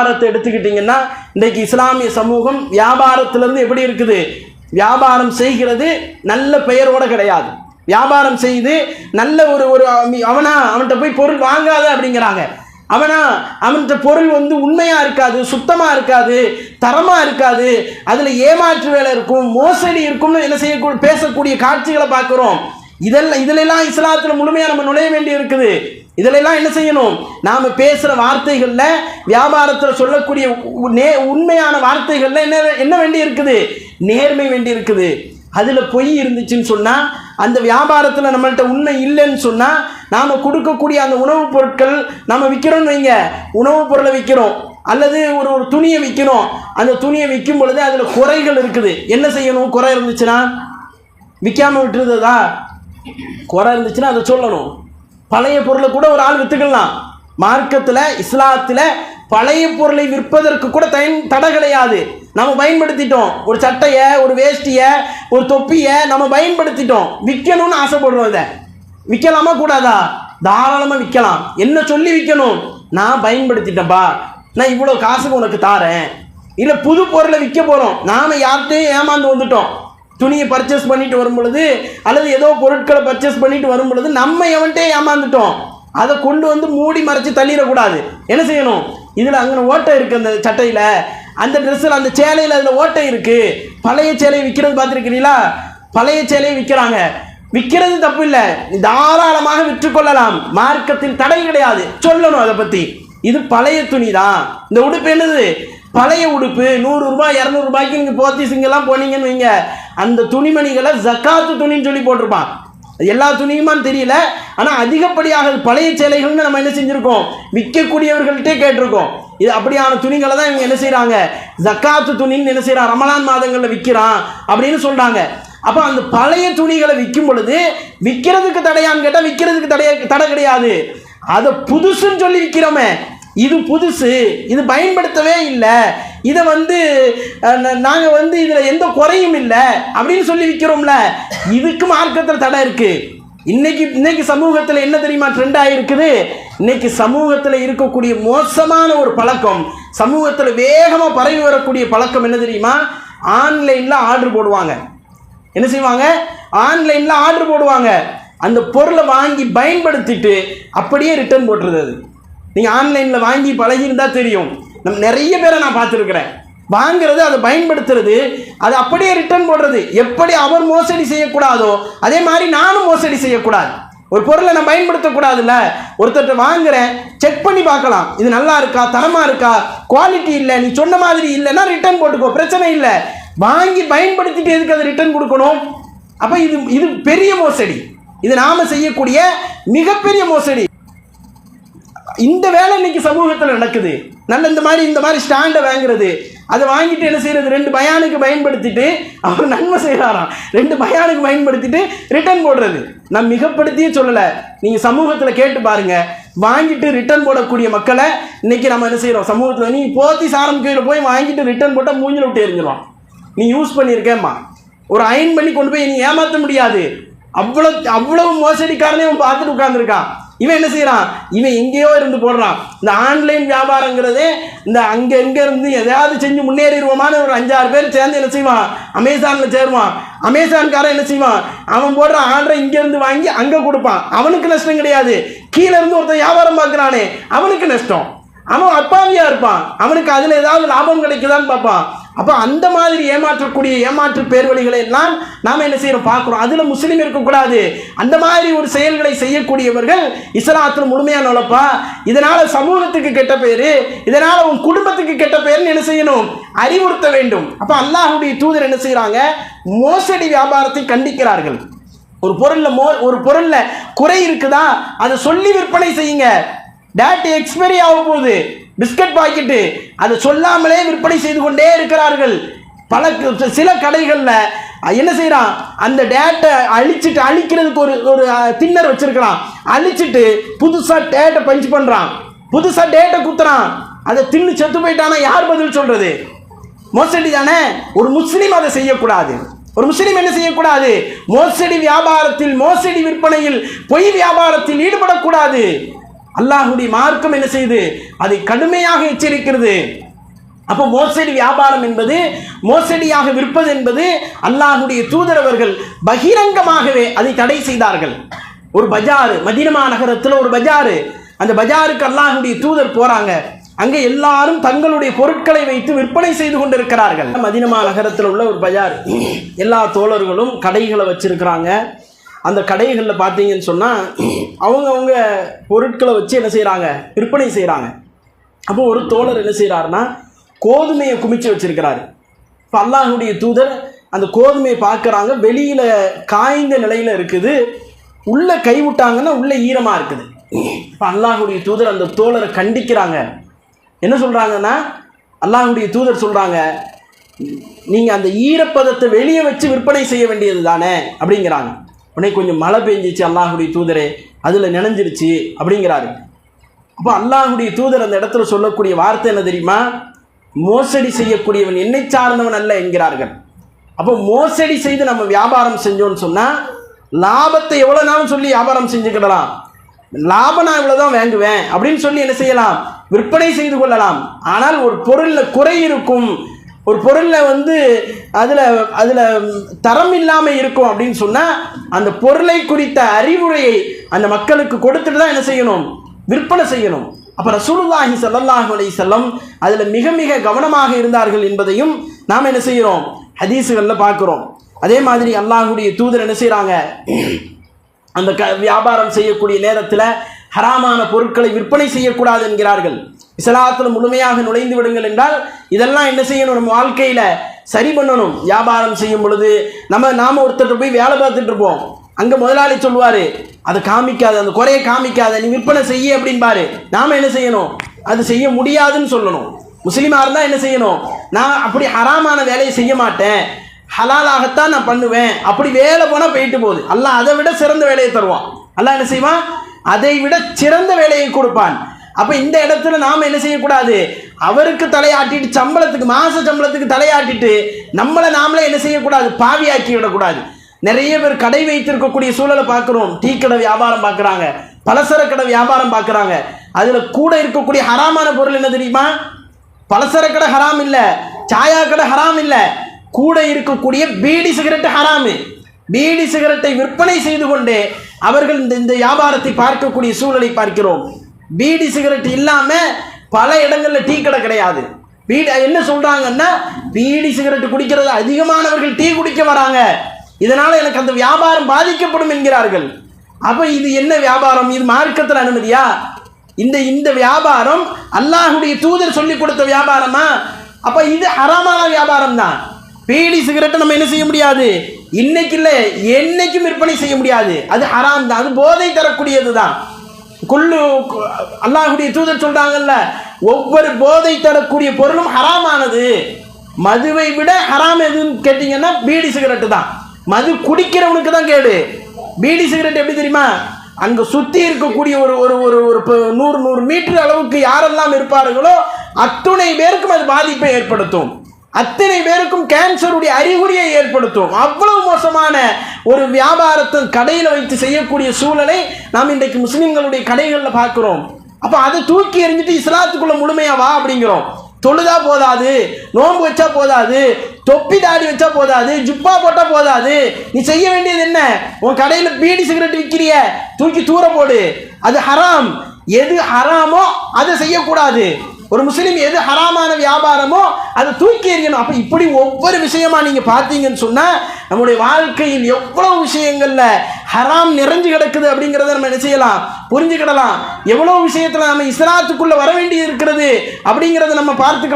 வியாபாரத்தை எடுத்துக்கிட்டிங்கன்னா இன்றைக்கு இஸ்லாமிய சமூகம் வியாபாரத்திலேருந்து எப்படி இருக்குது? வியாபாரம் செய்கிறது நல்ல பெயரோட கிடையாது. வியாபாரம் செய்து நல்ல ஒரு ஒரு அவனா அவன்கிட்ட போய் பொருள் வாங்காத அப்படிங்கிறாங்க. அவனா அவன்கிட்ட பொருள் வந்து உண்மையாக இருக்காது சுத்தமாக இருக்காது தரமாக இருக்காது அதில் ஏமாற்று வேலை இருக்கும் மோசடி இருக்கும்னு என்ன செய்யக்கூடிய பேசக்கூடிய காட்சிகளை பார்க்குறோம். இதெல்லாம் இதிலெல்லாம் இஸ்லாத்தில் முழுமையாக நம்ம நுழைய வேண்டி இருக்குது இதிலெல்லாம் என்ன செய்யணும்? நாம் பேசுகிற வார்த்தைகளில் வியாபாரத்தில் சொல்லக்கூடிய உ- நே உண்மையான வார்த்தைகளில் என்ன என்ன வேண்டி இருக்குது? நேர்மை வேண்டி இருக்குது. அதில் பொய் இருந்துச்சுன்னு சொன்னால் அந்த வியாபாரத்தில் நம்மள்கிட்ட உண்மை இல்லைன்னு சொன்னால் நாம் கொடுக்கக்கூடிய அந்த உணவுப் பொருட்கள் நம்ம விற்கிறோம்னு வைங்க. உணவுப் பொருளை விற்கிறோம் அல்லது ஒரு ஒரு துணியை விற்கிறோம் அந்த துணியை விற்கும் பொழுது அதில் குறைகள் இருக்குது. என்ன செய்யணும்? குறை இருந்துச்சுன்னா விற்காம விட்டுருதா குறை இருந்துச்சுன்னா அதை சொல்லணும். பழைய பொருளை கூட ஒரு ஆள் விற்றுக்கலாம் மார்க்கத்தில் இஸ்லாத்தில் பழைய பொருளை விற்பதற்கு கூட தயன் தடை கிடையாது நம்ம பயன்படுத்திட்டோம். ஒரு சட்டையை ஒரு வேஷ்டியை ஒரு தொப்பியை நம்ம பயன்படுத்திட்டோம். விற்கணும்னு ஆசைப்படுறோம் இதை. விற்கலாமா கூடாதா? தாராளமாக விற்கலாம். என்ன சொல்லி விற்கணும்? நான் பயன்படுத்திட்டேன்ப்பா நான் இவ்வளோ காசுக்கு உனக்கு தாரேன். இல்லை புது பொருளை விற்க போகிறோம் நாம் யார்கிட்டையும் ஏமாந்து வந்துட்டோம். துணியை பர்ச்சேஸ் பண்ணிட்டு வரும் பொழுது அல்லது ஏதோ பொருட்களை பர்ச்சேஸ் பண்ணிட்டு வரும் பொழுது நம்ம எவன்ட்டே ஏமாந்துட்டோம். அதை கொண்டு வந்து மூடி மறைச்சு தள்ளிடக்கூடாது. என்ன செய்யணும்? இதில் அங்கே ஓட்டை இருக்கு அந்த சட்டையில். அந்த ட்ரெஸ்ஸில் அந்த சேலையில் அதில் ஓட்டை இருக்கு. பழைய சேலையை விற்கிறது பார்த்துருக்கிறீங்களா பழைய சேலையை விற்கிறாங்க விற்கிறது தப்பு இல்லை. தாராளமாக விற்றுக்கொள்ளலாம் மார்க்கத்தில் தடை கிடையாது. சொல்லணும் அதை பற்றி இது பழைய துணி தான் இந்த உடுப்பு என்னது? பழைய உடுப்பு. நூறு ரூபாய் இரநூறு ரூபாய்க்கு நீங்கள் போத்தீஸுங்கெல்லாம் போனீங்கன்னு வைங்க. அந்த துணிமணிகளை ஜக்காத்து துணின்னு சொல்லி போட்டிருப்பான். எல்லா துணியுமான்னு தெரியல. ஆனால் அதிகப்படியாக பழைய சேலைகள்னு நம்ம என்ன செஞ்சுருக்கோம்? விற்கக்கூடியவர்கள்ட்டே கேட்டிருக்கோம். இது அப்படியான துணிகளை தான் இவங்க என்ன செய்கிறாங்க ஜக்காத்து துணின்னு என்ன செய்கிறான் ரமலான் மாதங்களில் விற்கிறான் அப்படின்னு சொல்கிறாங்க அப்போ அந்த பழைய துணிகளை விற்கும் பொழுது விற்கிறதுக்கு தடையான்னு கேட்டால் விற்கிறதுக்கு தடைய தடை கிடையாது. அதை புதுசுன்னு சொல்லி விற்கிறோமே இது புதுசு இது பயன்படுத்தவே இல்லை. இதை வந்து நாங்கள் வந்து இதில் எந்த குறையும் இல்லை அப்படின்னு சொல்லி விற்கிறோம்ல இதுக்கு மார்க்கத்தில் தடை இருக்குது இன்னைக்கு இன்னைக்கு சமூகத்தில் என்ன தெரியுமா ட்ரெண்ட் ஆகிருக்குது இன்னைக்கு சமூகத்தில் இருக்கக்கூடிய மோசமான ஒரு பழக்கம் சமூகத்தில் வேகமாக பரவி வரக்கூடிய பழக்கம் என்ன தெரியுமா? ஆன்லைனில் ஆர்டர் போடுவாங்க. என்ன செய்வாங்க? ஆன்லைனில் ஆர்டர் போடுவாங்க. அந்த பொருளை வாங்கி பயன்படுத்திட்டு அப்படியே ரிட்டர்ன் போட்டுருது அது. நீங்கள் ஆன்லைனில் வாங்கி பழகியிருந்தால் தெரியும். நம்ம நிறைய பேரை நான் பார்த்துருக்குறேன். வாங்குறது அதை பயன்படுத்துறது அது அப்படியே ரிட்டர்ன் போடுறது. எப்படி அவர் மோசடி செய்யக்கூடாதோ அதே மாதிரி நானும் மோசடி செய்யக்கூடாது. ஒரு பொருளை நான் பயன்படுத்தக்கூடாதுல்ல. ஒருத்தர்கிட்ட வாங்குறேன் செக் பண்ணி பார்க்கலாம். இது நல்லா இருக்கா தரமாக இருக்கா குவாலிட்டி இல்லை நீ சொன்ன மாதிரி இல்லைன்னா ரிட்டர்ன் போட்டுக்கோ பிரச்சனை இல்லை. வாங்கி பயன்படுத்திட்டு எதுக்கு அதை ரிட்டர்ன் கொடுக்கணும்? அப்போ இது இது பெரிய மோசடி. இது நாம் செய்யக்கூடிய மிகப்பெரிய மோசடி. இந்த வேலை இன்னைக்கு சமூகத்தில் நடக்குது. நல்ல இந்த மாதிரி இந்த மாதிரி ஸ்டாண்டை வாங்குறது. அதை வாங்கிட்டு என்ன செய்யறது? ரெண்டு பயானுக்கு பயன்படுத்திட்டு அவர் நன்மை செய்கிறாராம் ரெண்டு பயானுக்கு பயன்படுத்திட்டு ரிட்டர்ன் போடுறது. நான் மிகப்படுத்தியே சொல்லலை. நீங்கள் சமூகத்தில் கேட்டு பாருங்க. வாங்கிட்டு ரிட்டர்ன் போடக்கூடிய மக்களை இன்னைக்கு நம்ம என்ன செய்கிறோம் சமூகத்தில் நீ போத்தி சாரம் கீழே போய் வாங்கிட்டு ரிட்டர்ன் போட்டால் மூஞ்சில் விட்டு எரிஞ்சிடும் நீ யூஸ் பண்ணியிருக்கேம்மா ஒரு அயன் பண்ணி கொண்டு போய் நீ ஏமாற்ற முடியாது. அவ்வளோ அவ்வளவு மோசடிக்காரனே அவன் பார்த்துட்டு உட்காந்துருக்கான் இவன் என்ன செய்கிறான் இவன் எங்கேயோ இருந்து போடுறான். இந்த ஆன்லைன் வியாபாரங்கிறதே இந்த அங்கே எங்கே இருந்து எதையாவது செஞ்சு முன்னேறிடுவோமான்னு ஒரு அஞ்சாறு பேர் சேர்ந்து என்ன செய்வான்? அமேசானில் சேருவான். அமேசான்காரன் என்ன செய்வான்? அவன் போடுற ஆர்டரை இங்கேருந்து வாங்கி அங்கே கொடுப்பான். அவனுக்கு நஷ்டம் கிடையாது. கீழே இருந்து ஒருத்தன் வியாபாரம் பார்க்குறானே அவனுக்கு நஷ்டம். அவன் அப்பாவியா இருப்பான். அவனுக்கு அதுல ஏதாவது லாபம் கிடைக்குதான்னு பார்ப்பான். அப்போ அந்த மாதிரி ஏமாற்றக்கூடிய ஏமாற்று பேர்வழிகளை எல்லாம் நாம் என்ன செய்கிறோம் பார்க்குறோம். அதில் முஸ்லீம் இருக்கக்கூடாது. அந்த மாதிரி ஒரு செயல்களை செய்யக்கூடியவர்கள் இஸ்லாத்தில் முழுமையா நுழைப்பா இதனால் சமூகத்துக்கு கெட்ட பேர் இதனால் உன் குடும்பத்துக்கு கெட்ட பேர்னு என்ன செய்யணும்? அறிவுறுத்த வேண்டும். அப்போ அல்லாஹுடைய தூதர் என்ன செய்கிறாங்க மோசடி வியாபாரத்தை கண்டிக்கிறார்கள். ஒரு பொருளில் மோ ஒரு பொருளில் குறை இருக்குதா? அதை சொல்லி விற்பனை செய்யுங்க. டேட் எக்ஸ்பைரி ஆக போகுது. பிஸ்கட் பாக்கெட்டு அதை சொல்லாமலே விற்பனை செய்து கொண்டே இருக்கிறார்கள். பல சில கடைகளில் என்ன செய்கிறான் அந்த டேட்டை அழிச்சிட்டு அழிக்கிறதுக்கு ஒரு ஒரு தின்னர் வச்சுருக்கலாம் அழிச்சிட்டு புதுசாக டேட்டை பஞ்ச் பண்ணுறான் புதுசாக டேட்டை குத்துறான். அதை தின்னு செத்து போயிட்டானா யார் பதில் சொல்கிறது மோசடி தானே? ஒரு முஸ்லீம் அதை செய்யக்கூடாது. ஒரு முஸ்லீம் என்ன செய்யக்கூடாது? மோசடி வியாபாரத்தில் மோசடி விற்பனையில் பொய் வியாபாரத்தில் ஈடுபடக்கூடாது. அல்லாஹுடைய மார்க்கம் என்ன செய்து அதை கடுமையாக எச்சரிக்கிறது. அப்போ மோசடி வியாபாரம் என்பது மோசடியாக விற்பது என்பது அல்லாஹுடைய தூதரவர்கள் பகிரங்கமாகவே அதை தடை செய்தார்கள். ஒரு பஜாரு மதினமா நகரத்தில் ஒரு பஜாரு. அந்த பஜாருக்கு அல்லாஹுடைய தூதர் போறாங்க. அங்கே எல்லாரும் தங்களுடைய பொருட்களை வைத்து விற்பனை செய்து கொண்டிருக்கிறார்கள். மதினமா நகரத்தில் உள்ள ஒரு பஜார். எல்லா தோழர்களும் கடைகளை வச்சிருக்கிறாங்க. அந்த கடைகளில் பார்த்தீங்கன்னு சொன்னால் அவங்கவுங்க பொருட்களை வச்சு என்ன செய்கிறாங்க விற்பனை செய்கிறாங்க அப்போ ஒரு தோழர் என்ன செய்கிறாருன்னா கோதுமையை குமிச்சு வச்சிருக்கிறாரு. இப்போ அல்லாஹுடைய தூதர் அந்த கோதுமையை பார்க்குறாங்க. வெளியில் காய்ந்த நிலையில் இருக்குது. உள்ளே கை விட்டாங்கன்னா உள்ளே ஈரமாக இருக்குது. இப்போ அல்லாஹுடைய தூதர் அந்த தோழரை கண்டிக்கிறாங்க. என்ன சொல்கிறாங்கன்னா அல்லாஹுடைய தூதர் சொல்கிறாங்க நீங்கள் அந்த ஈரப்பதத்தை வெளியே வச்சு விற்பனை செய்ய வேண்டியது தானே அப்படிங்கிறாங்க. உடனே கொஞ்சம் மழை பெஞ்சிச்சு அல்லாஹுடைய தூதரே அதில் நினைஞ்சிருச்சு அப்படிங்கிறாரு. அப்போ அல்லாஹுடைய தூதர் அந்த இடத்துல சொல்லக்கூடிய வார்த்தை என்ன தெரியுமா? மோசடி செய்யக்கூடியவன் என்னை சார்ந்தவன் அல்ல என்கிறார்கள். அப்போ மோசடி செய்து நம்ம வியாபாரம் செஞ்சோம்னு சொன்னால் லாபத்தை எவ்வளோ நாளும் சொல்லி வியாபாரம் செஞ்சுக்கிடலாம். லாபம் நான் இவ்வளோ தான் வாங்குவேன் அப்படின்னு சொல்லி என்ன செய்யலாம்? விற்பனை செய்து கொள்ளலாம். ஆனால் ஒரு பொருளில் குறை இருக்கும். ஒரு பொருளில் வந்து அதில் அதில் தரம் இல்லாமல் இருக்கும் அப்படின்னு சொன்னால் அந்த பொருளை குறித்த அறிவுரையை அந்த மக்களுக்கு கொடுத்துட்டு தான் என்ன செய்யணும்? விற்பனை செய்யணும். அப்போ ரசூலுல்லாஹி ஸல்லல்லாஹு அலை செல்லம் அதில் மிக மிக கவனமாக இருந்தார்கள் என்பதையும் நாம் என்ன செய்கிறோம்? ஹதீஸுகளில் பார்க்குறோம். அதே மாதிரி அல்லாஹுடைய தூதர் என்ன செய்கிறாங்க அந்த க வியாபாரம் செய்யக்கூடிய நேரத்தில் ஹராமான பொருட்களை விற்பனை செய்யக்கூடாது என்கிறார்கள். இஸ்லாத்தில் முழுமையாக நுழைந்து விடுங்கள் என்றால் இதெல்லாம் என்ன செய்யணும்? நம்ம வாழ்க்கையில் சரி பண்ணணும். வியாபாரம் செய்யும் பொழுது நம்ம நாம ஒருத்தர் போய் வேலை பார்த்துட்டு இருப்போம். அங்கே முதலாளி சொல்லுவார் அதை காமிக்காத அந்த குறையை காமிக்காத நீ விற்பனை செய்ய அப்படின்பாரு நாம் என்ன செய்யணும்? அது செய்ய முடியாதுன்னு சொல்லணும். முஸ்லீமாக இருந்தால் என்ன செய்யணும்? நான் அப்படி ஹராமான வேலையை செய்ய மாட்டேன். ஹலாலாகத்தான் நான் பண்ணுவேன். அப்படி வேலை போனால் போயிட்டு போகுது. அல்லாஹ் அதை விட சிறந்த வேலையை தருவான். அல்லாஹ் என்ன செய்வான்? அதை விட சிறந்த வேலையை கொடுப்பான். அப்போ இந்த இடத்துல நாம் என்ன செய்யக்கூடாது? அவருக்கு தலையாட்டிட்டு சம்பளத்துக்கு மாச சம்பளத்துக்கு தலையாட்டிட்டு நம்மளை நாமளே என்ன செய்யக்கூடாது? பாவியாக்கி விடக்கூடாது. நிறைய பேர் கடை வைத்திருக்கக்கூடிய சூழலை பார்க்குறோம். டீ கடை வியாபாரம் பார்க்குறாங்க. பலசர கடை வியாபாரம் பார்க்குறாங்க. அதில் கூட இருக்கக்கூடிய ஹராமான பொருள் என்ன தெரியுமா? பலசர கடை ஹராம் இல்லை. சாயா கடை ஹராம் இல்லை. கூட இருக்கக்கூடிய பீடி சிகரெட் ஹராமு. பீடி சிகரெட்டை விற்பனை செய்து கொண்டே அவர்கள் இந்த இந்த வியாபாரத்தை பார்க்கக்கூடிய சூழலை பார்க்கிறோம். பீடி சிகரெட் இல்லாமல் பல இடங்களில் டீ கடை கிடையாது. பீடி என்ன சொல்கிறாங்கன்னா பீடி சிகரெட் குடிக்கிறது அதிகமானவர்கள் டீ குடிக்க வராங்க. இதனால் எனக்கு அந்த வியாபாரம் பாதிக்கப்படும் என்கிறார்கள். அப்போ இது என்ன வியாபாரம்? இது மார்க்கத்தில் அனுமதியா? இந்த இந்த வியாபாரம் அல்லாஹுடைய தூதர் சொல்லி கொடுத்த வியாபாரமா? அப்போ இது அறமான வியாபாரம் தான். பீடி சிகரெட்டை நம்ம என்ன செய்ய முடியாது? இன்னைக்கு இல்லை என்னைக்கும் விற்பனை செய்ய முடியாது. அது ஹராம் தான். அது போதை தரக்கூடியது தான். குள்ளு அல்லாஹுடைய தூதர் சொல்றாங்கல்ல ஒவ்வொரு போதை தரக்கூடிய பொருளும் ஹராமானது. மதுவை விட ஹராம் எதுன்னு கேட்டிங்கன்னா பீடி சிகரெட்டு தான். மது குடிக்கிறவனுக்கு தான் கேடு. பீடி சிகரெட் எப்படி தெரியுமா? அங்கே சுற்றி இருக்கக்கூடிய ஒரு ஒரு ஒரு ஒரு நூறு நூறு மீட்டர் அளவுக்கு யாரெல்லாம் இருப்பார்களோ அத்துணை பேருக்கும் அது பாதிப்பை ஏற்படுத்தும். அத்தனை பேருக்கும் கேன்சருடைய அறிகுறியை ஏற்படுத்தும். அவ்வளவு மோசமான ஒரு வியாபாரத்தை கடையில் வைத்து செய்யக்கூடிய சூழலை நாம் இன்றைக்கு முஸ்லீம்களுடைய கடைகளில் பார்க்குறோம். அப்போ அதை தூக்கி எறிஞ்சிட்டு இஸ்லாத்துக்குள்ளே முழுமையாக வா அப்படிங்கிறோம். தொழுதா போதாது நோன்பு வச்சா போதாது தொப்பி தாடி வச்சா போதாது ஜுப்பா போட்டால் போதாது. நீ செய்ய வேண்டியது என்ன? உன் கடையில் பீடி சிகரெட் விற்கிறிய தூக்கி தூர போடு. அது ஹராம். எது ஹராமோ அதை செய்யக்கூடாது. ஒரு முஸ்லீம் எது ஹராமான வியாபாரமோ அதை தூக்கி எறியணும். அப்போ இப்படி ஒவ்வொரு விஷயமா நீங்கள் பார்த்தீங்கன்னு சொன்னால் நம்முடைய வாழ்க்கையில் எவ்வளோ விஷயங்களில் ஹராம் நிறைஞ்சு கிடக்குது அப்படிங்கிறத நம்ம என்ன செய்யலாம்? புரிஞ்சுக்கிடலாம். எவ்வளோ விஷயத்தில் நம்ம இஸ்லாத்துக்குள்ளே வர வேண்டி இருக்கிறது அப்படிங்கிறத நம்ம பார்த்துக்கலாம்